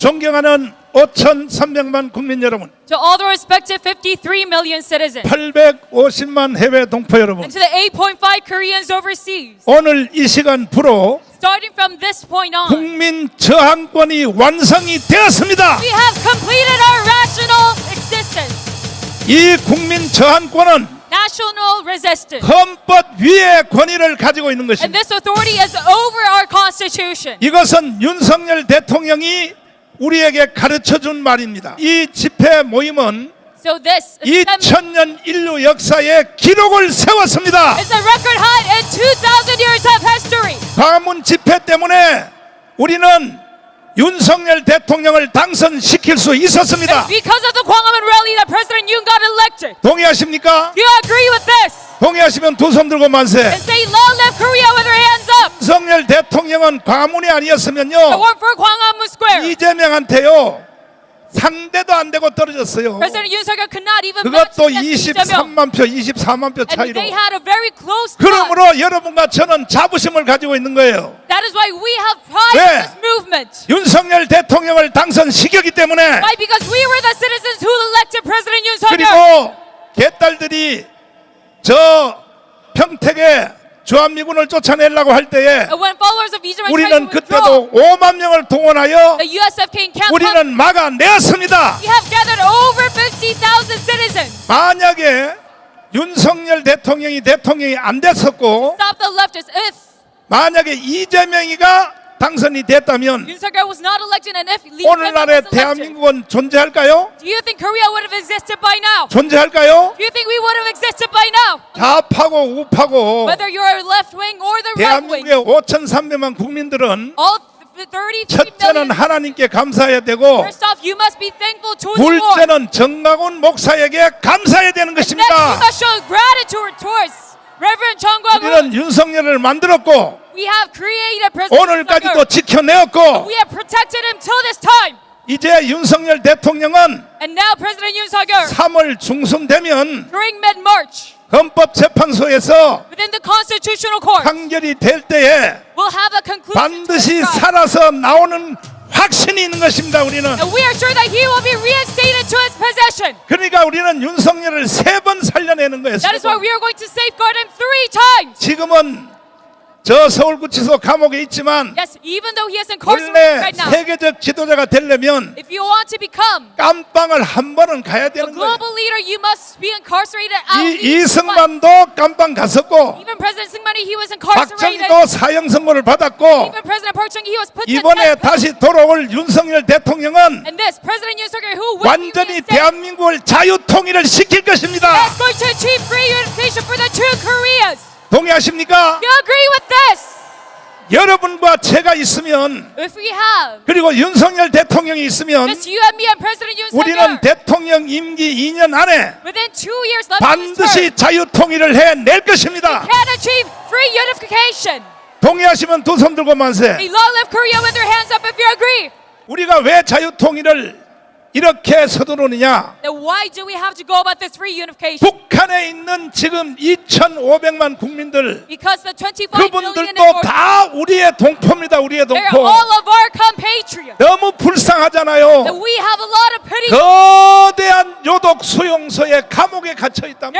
존경하는 5,300만 국민 여러분, To all the respected 53 million citizens 850만 해외 동포 여러분, and to the 8.5 Koreans overseas. 오늘 이 시간부로 Starting from this point on, 국민 저항권이 완성이 되었습니다. we have completed our rational existence. 이 국민 저항권은 National resistance. 헌법 위의 권위를 가지고 있는 And 것입니다. this authority is over our constitution. 이것은 윤석열 대통령이 우리에게 가르쳐 준 말입니다. 이 집회 모임은 So this assembly 2000년 인류 역사에 기록을 세웠습니다. is a record high in 2,000 years of history. 광화문 집회 때문에 우리는 윤석열 대통령을 당선시킬 수 있었습니다. Because of the Gwanghwamun rally that President Yoon got elected. 동의하십니까? Do you agree with this? 동의하시면 두 손 들고 만세. And say long live Korea with your hands up. 윤석열 대통령은 광화문이 아니었으면요. 이재명한테요 상대도 안 되고 떨어졌어요. 그것도 against Lee Jae-myung. 23만 표, 24만 표 차이로. 그러므로 여러분과 저는 자부심을 가지고 있는 거예요. 왜? 윤석열 대통령을 당선시켰기 때문에. 그리고 개딸들이 저 평택에 주한미군을 쫓아내려고 할 때에 우리는 그때도 5만 명을 동원하여. 우리는 막아내었습니다. We have gathered over 50,000 citizens. 만약에 윤석열 대통령이 대통령이 안 됐었고 만약에 이재명이가 당선이 됐다면 오늘날의 대한민국은 존재할까요? 존재할까요? 좌파고 우파고 대한민국의 5,300만 국민들은 all th- 33 첫째는. 하나님께 감사해야 되고. 둘째는 정강훈 목사에게 감사해야 되는 것입니다. 우리는 윤석열을 만들었고 We have created President 오늘까지도 Suk-yeol. 지켜내었고 We have protected him till this time. 이제 윤석열 대통령은 And now President Yoon Suk-yeol, 3월 중순 되면 during mid-March, 헌법재판소에서 within the Constitutional Court, 판결이 될 때에 will have a conclusion to 반드시 his trial. 살아서 나오는 확신이 있는 것입니다. 우리는 And we are sure that he will be reinstated to his possession. 그러니까 우리는 윤석열을 세 번 살려내는 거예요. That is why we are going to safeguard him three times. 지금은 저 서울구치소 감옥에 있지만 Yes, even though he is incarcerated 원래 right now, 세계적 지도자가 되려면 if you want to become 깜빵을 한 번은 가야 a 되는 거예요. global leader, you must be incarcerated at 이 least once. 이승만도 깜빵 갔었고 Even President Syngman, he was incarcerated. 박정희도 사형 선고를 받았고 Even President Park Chung-hee, he was put to 이번에 death. 다시 돌아올 윤석열 대통령은 And this, President Yoon Suk-yeol, who will be 완전히 reinstated, 대한민국을 자유 통일을 시킬 것입니다. is going to achieve free unification for the two Koreas. 동의하십니까? You agree with this? 여러분과 제가 있으면 If we have 그리고 윤석열 대통령이 있으면 just you and me and President Yoon 우리는 Suk-yeol, 대통령 임기 2년 안에 within two years left of his term, 반드시 자유통일을 해낼 것입니다. can achieve free unification. 동의하시면 두 손 들고 만세. May long live Korea with your hands up if you agree. 우리가 왜 자유통일을 이렇게 서두르느냐? Then why do we have to go about this free unification? 북한에 있는 지금 2,500만 국민들 Because the 25 million 그분들도 다 우리의 동포입니다. 우리의 동포. all of our compatriots. 너무 불쌍하잖아요. we have a lot of pity. 거대한 요독 수용소에 감옥에 갇혀 있다.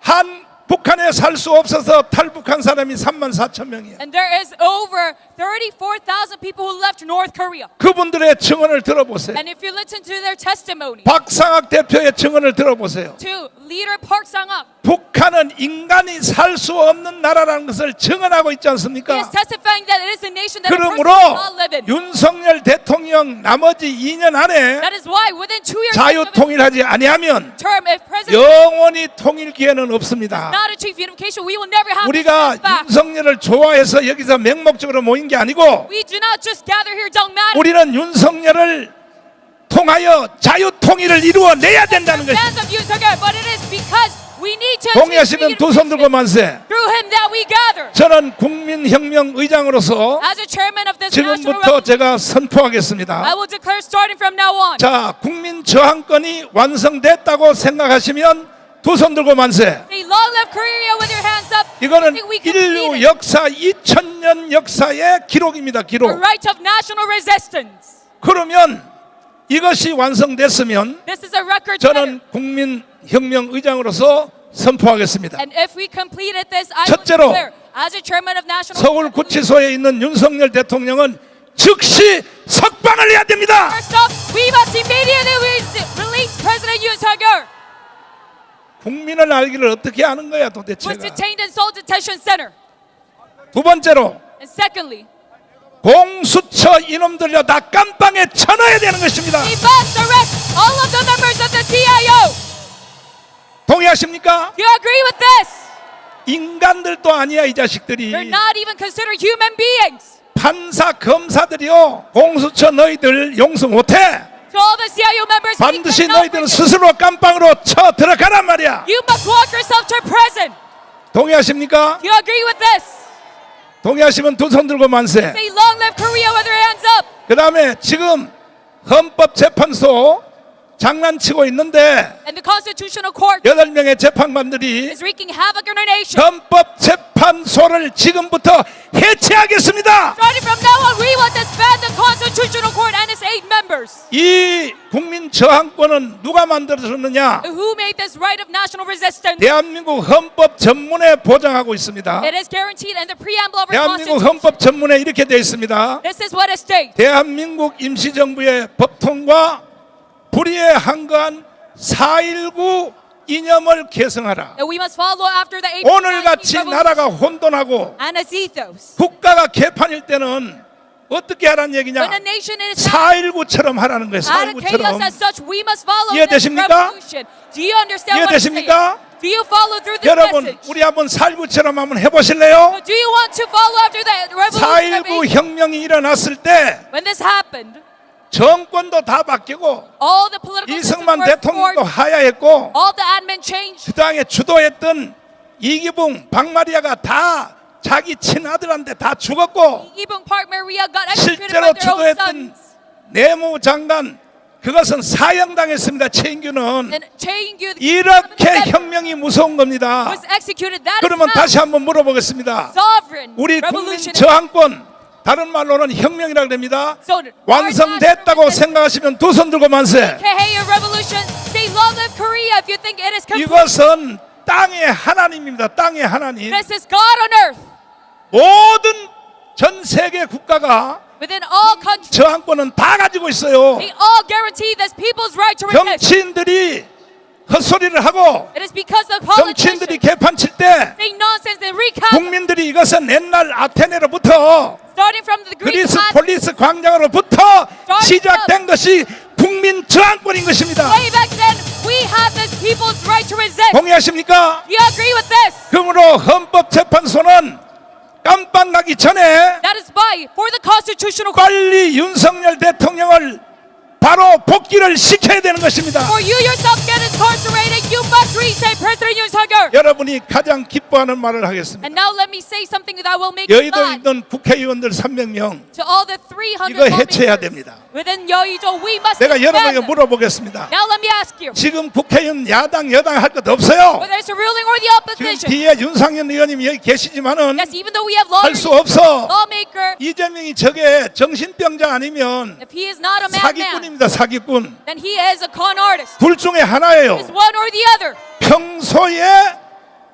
한 북한에 살 수 없어서 탈북한 사람이 3만 4천 명이에요. And there is over 34,000 people who left North Korea. 그분들의 증언을 들어보세요. And if you listen to their testimony, 박상학 대표의 증언을 들어보세요. to leader Park Sang-up, 북한은 인간이 살 수 없는 나라라는 것을 증언하고 있지 않습니까? 그러므로. 윤석열 대통령 나머지 2년 안에 his 자유 통일하지 아니하면 영원히 통일 기회는 없습니다. 우리가. 윤석열을 좋아해서 여기서 맹목적으로 모인 게 아니고 We do not just gather here dogmatically. 우리는 윤석열을 통하여 자유 통일을 이루어 내야 된다는 것입니다. Fans of Yoon Suk-yeol, but it is because we need to achieve free 동의하시면 두 손 들고. 만세. Through him that we gather. 저는 국민혁명 의장으로서 As a chairman of this national 지금부터 제가 I 선포하겠습니다. will declare starting from now on. 자, 국민 저항권이 완성됐다고 생각하시면 두 손 들고 만세. 이거는 인류. 역사 2000년 역사의 기록입니다. 기록. 그러면 이것이 완성됐으면. 저는 국민혁명 의장으로서 선포하겠습니다. 첫째로, 서울 구치소에 있는 윤석열 대통령은 즉시 석방을 해야 됩니다. 국민을 알기를 어떻게 아는 거야 도대체가. Center. 두 번째로 And secondly, 공수처 이놈들려 다 깜빵에 쳐넣어야 되는 것입니다. we must arrest all of the members of the TIO. 동의하십니까? Do you agree with this? 인간들도 아니야 이 자식들이. They're not even considered human beings. 판사 검사들이요 공수처 너희들 용서 못해. To all the CIO members, we 반드시 cannot 너희들은 forgive. 스스로 깜빵으로 쳐 들어가란 말이야. You must walk yourself to prison. 동의하십니까? Do you agree with this? 동의하시면 두 손 들고 만세. Say long live Korea with your hands up. 그 다음에 지금 헌법재판소 장난치고 있는데 여덟 명의 재판관들이 nation. 헌법 재판소를 지금부터 해체하겠습니다. 이 국민 저항권은 누가 만들어줬느냐? 대한민국 헌법 전문에 보장하고 있습니다. 대한민국. 헌법 전문에 이렇게 되어 있습니다. 대한민국 임시정부의 법통과 불의에 한거한 4.19 이념을 April 오늘같이 19th 나라가 혼돈하고. 국가가 개판일 때는 어떻게 하라는 얘기냐? When a nation is 4.19처럼 하라는 거예요. out of chaos 4.19처럼. as such, we must follow this 이해되십니까? 이해되십니까? Do you follow through this 여러분, message? 우리 한번 4.19처럼 한번 해보실래요? Do you want to follow after the revolution of 4.19 April? 혁명이 일어났을 때 When this happened, 정권도 다 바뀌고 이승만 대통령도 하야했고 all the admin changed. 그 당에 주도했던 이기붕, 박마리아가 다 자기 친아들한테 다 죽었고 실제로 주도했던. 내무장관 그것은 사형당했습니다. 최인규는 이렇게 혁명이 무서운 겁니다. 그러면 다시 한번 물어보겠습니다. 우리 국민. 저항권 다른 말로는 혁명이라고 됩니다. So, 완성됐다고 생각하시면 두 손 들고 만세. 이것은 땅의 하나님입니다. 땅의 하나님. 모든 전 세계 국가가 저항권은 다 가지고 있어요. 정치인들이 헛소리를 하고 정치인들이 개판 칠 때 국민들이 이것은 옛날 아테네로부터 starting from the Greek 그리스 폴리스 광장으로부터 시작된 것이 국민 저항권인 것입니다. 동의하십니까? 그러므로 헌법재판소는 깜빡 나기 전에 빨리 윤석열 대통령을 바로 복귀를 시켜야 되는 것입니다. for you yourself get incarcerated, you must reset President Yoon Suk-yeol. 여러분이 가장 기뻐하는 말을 하겠습니다. And now let me say something that will make you 여의도. 있던 국회의원들 300명 To all the 300 이거 해체해야 됩니다. Within Yeouido, we must 내가 여러분에게. 물어보겠습니다. Now let me ask you, 지금 국회의원 야당 여당 할 것 없어요. whether it's the ruling or the 지금 opposition, 뒤에 윤상현 의원님이 여기 계시지만은 yes, even though we have 할수 lawmakers, 없어. lawmaker, 이재명이 저게 정신병자 아니면 if he is not a 사기꾼입니다. 사기꾼. then he is a con artist. 둘 중에 하나예요. one or the other. 평소에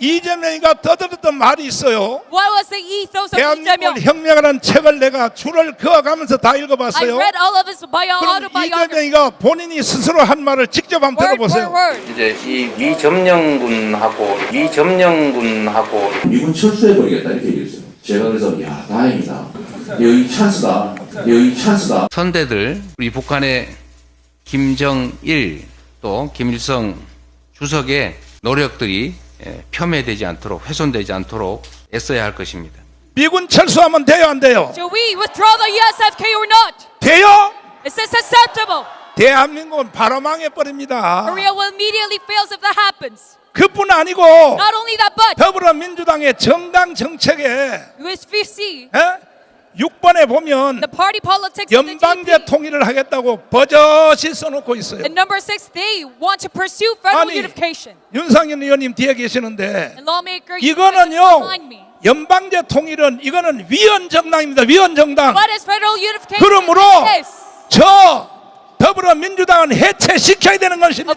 이재명이가 떠들었던 말이 있어요. What was the ethos of 대한민국? 혁명이라는 책을 내가 줄을 그어가면서 다 I 읽어봤어요. read all of his bio 그럼 autobiography, 이재명이가 본인이 스스로 한 말을 직접 한번 word for 들어보세요. word. 이제 이 미점령군하고 미점령군하고 미군 철수해버리겠다 이렇게 얘기했어요. 제가 그래서 야 다행이다. 여기 찬스다. 여기 찬스다. 선대들 우리 북한의 김정일 또 김일성 주석의 노력들이 예, 폄훼되지 않도록 훼손되지 않도록 애써야 할 것입니다. 미군 철수하면 돼요, 안 돼요? Should we withdraw the USFK or not? 돼요? Is this acceptable? 대한민국은 바로 망해버립니다. Korea will immediately fail if that happens. 그뿐 아니고 Not only that, but 더불어민주당의 정당 정책에 USVC, 에? 6번에 보면 연방제. 통일을 하겠다고 버젓이 써놓고 있어요. And number six, they want to pursue federal 아니, unification. 윤상현 의원님 뒤에 계시는데 lawmaker, 이거는요. 연방제 통일은 이거는 위헌 정당입니다. 위헌 정당. Federal unification? 그러므로 Yes. 저 더불어민주당은 해체시켜야 되는 것입니다.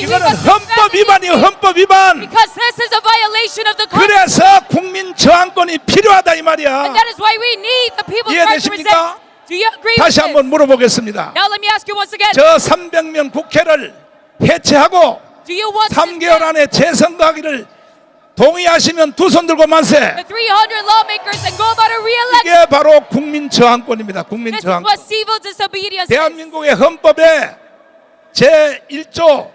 이거는 헌법. DP. 헌법 위반. 그래서 국민 저항권이 필요하다 이 말이야. 이해되십니까? 다시? 한번 물어보겠습니다. 저 300명 국회를 해체하고 Do you want to 3개월 defend 안에 재선거하기를 동의하시면 두 손 들고 만세. the 300 lawmakers and go about a re-election? 이게 바로 국민 저항권입니다. 국민 This is 저항권. what civil disobedience is. 대한민국의 헌법에 제 1조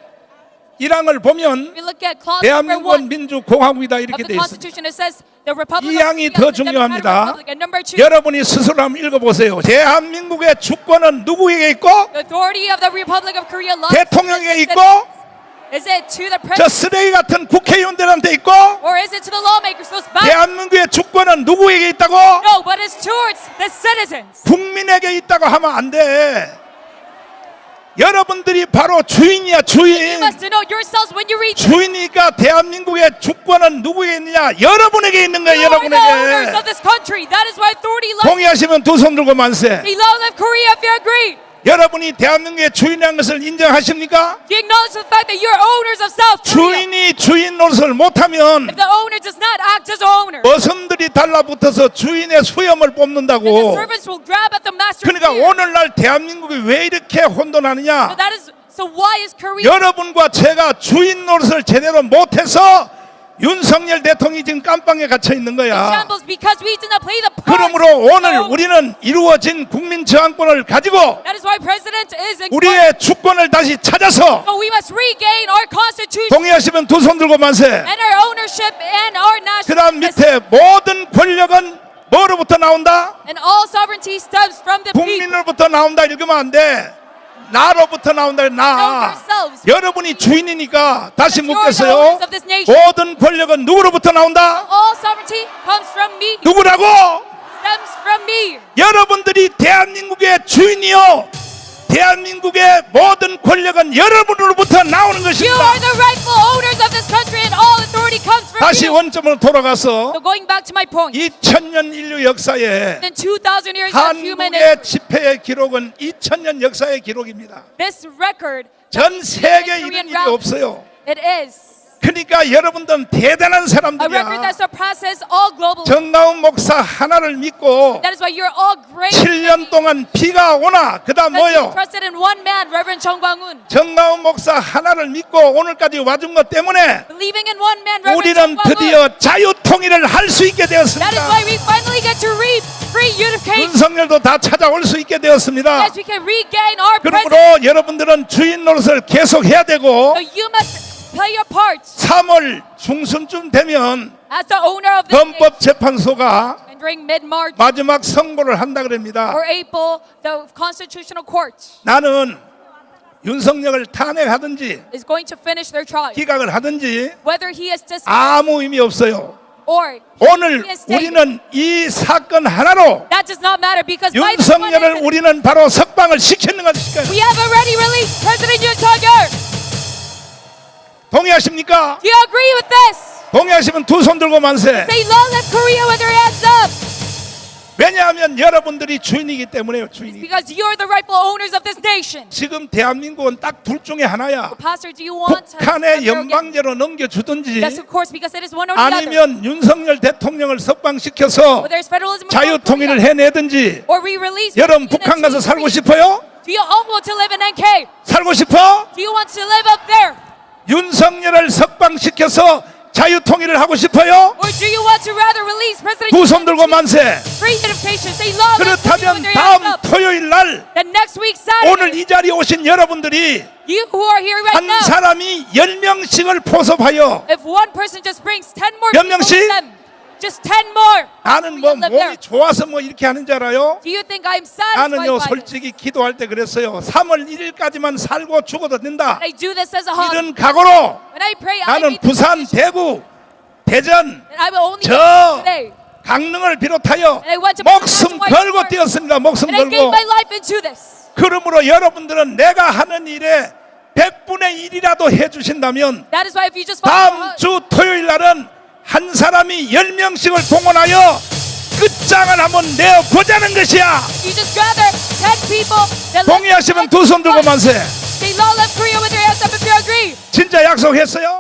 1항을 보면 We look at clause number 대한민국은 one 민주공화국이다 of 이렇게 the 돼 있습니다. Constitution. It says the Republic 이 of 항이 더 democratic 중요합니다. republic. And number two, 여러분이 스스로 한번 읽어보세요. 대한민국의 주권은 누구에게 있고 the authority of the Republic of Korea lies 대통령에게 있고 Is it to the 저 president 쓰레기 같은 국회의원들한테 있고 is it to the lawmakers? Those bad? 대한민국의 주권은 누구에게 있다고? No, but it's towards the citizens. 국민에게 있다고 하면 안 돼. 여러분들이 바로 주인이야 주인. must denote yourselves when you read. 주인이니까 대한민국의 주권은 누구에게 있느냐? 여러분에게 있는 거예요. You are the owners 여러분에게. of this country. That is why authority lies. 동의하시면 두 손 들고 만세. Say long live Korea if you agree. 여러분이 대한민국의 주인이라는 것을 인정하십니까? Do you acknowledge the fact that you're owners of South Korea? 주인이 주인 노릇을 못하면 If the owner does not act as owner, 어선들이 달라붙어서 주인의 수염을 then the 뽑는다고. servants will grab at the master's 그러니까 beard. 오늘날 대한민국이 왜 이렇게 혼돈하느냐? So that is so. Why is Korea? 여러분과 제가 주인 노릇을 제대로 못해서 윤석열 대통령이 지금 깜빵에 갇혀 있는 거야. 그러므로 오늘 우리는 이루어진 국민 저항권을 가지고. 우리의 주권을 다시 찾아서 동의하시면 두 손 들고 만세. 그 다음 밑에 모든 권력은 뭐로부터 나온다? 국민으로부터 나온다 읽으면 안 돼. 나로부터 나온다 나. 여러분이 주인이니까 다시 묻겠어요. 모든 권력은 누구로부터 나온다? 누구라고? 여러분들이 대한민국의 주인이요. 대한민국의 모든 권력은 여러분으로부터 나오는 것입니다. Country and all authority comes from 다시 you. 원점으로 돌아가서 So going back to my point, 2000년 인류 역사에 in 2,000 years of human history, 한국의 집회의 기록은 2000년 역사의 기록입니다. this record 전 세계 이런 일이 없어요. it is 그러니까 여러분들은 대단한 사람들이야. 정가운 목사 하나를 믿고 That is why you're all great. 7년 동안 비가 오나 그다음 뭐요? trusted in one man, Reverend Chung Kwang-un. 정가운 목사 하나를 믿고 오늘까지 와준 것 때문에 Believing in one man, Reverend 우리는. 드디어 자유 통일을 할 수 있게 되었습니다. 윤석열도 다 찾아올 수 있게 되었습니다. 그러므로 여러분들은 주인 노릇을 계속 해야 되고 play your part 3월 중순쯤 되면 as the owner of this nation. 헌법재판소가 And during mid-March 마지막 선고를 한다 그럽니다. or April, the Constitutional Court 나는 윤석열을 탄핵하든지 is going to finish their trial. 기각을 하든지 Whether he is dismissed 아무 의미 없어요. or 오늘 he is stayed, 우리는 이 사건 하나로 that does not matter because by this one 윤석열을 incident, 우리는 바로 석방을 시키는 것이니까요. we have already released President Yoon Suk-yeol. 동의하십니까? Do you agree with this? 동의하시면 두 손 들고 만세. Say long live Korea with your hands up 왜냐하면 여러분들이 주인이기 때문에요. 주인이. because you're the rightful owners of this nation. 지금 대한민국은 딱 둘 중에 하나야. Pastor, do you want to 북한의 your- 연방제로 넘겨주든지 Yes, of course, because it is one or the other. 아니면 윤석열 대통령을 석방시켜서 Whether it's federalism or 자유 North 통일을 Korea, 해내든지 or we release 여러분 Korean 북한 가서 살고 free. 싶어요? Do you all want to live in NK? 살고 싶어? Do you want to live up there? 윤석열을 석방시켜서 자유 통일을 하고 싶어요? Or do you want to rather release President 두손 들고 만세. 그렇다면 다음. 토요일 날 오늘 이 자리에 오신 여러분들이 you who are here right 한 사람이 열 명씩을 포섭하여 if one person just brings 10 more 몇 명씩? Just 10 more. 나는 뭐 몸이 좋아서 뭐 이렇게 하는 줄 알아요? 나는요 솔직히 기도할 때 그랬어요. 3월 1일까지만 살고 죽어도 된다. 이런 각오로. Pray, 나는 부산, 대구, 대전 저 강릉을 비롯하여 목숨 걸고 뛰었으니까 목숨 걸고. 그러므로 여러분들은 내가 하는 일에 100분의 1이라도 해주신다면 다음 주 토요일 날은 한 사람이 열 명씩을 동원하여 끝장을 한번 내어 보자는 것이야. 동의하시면 두 손 들고 만세. 진짜 약속했어요?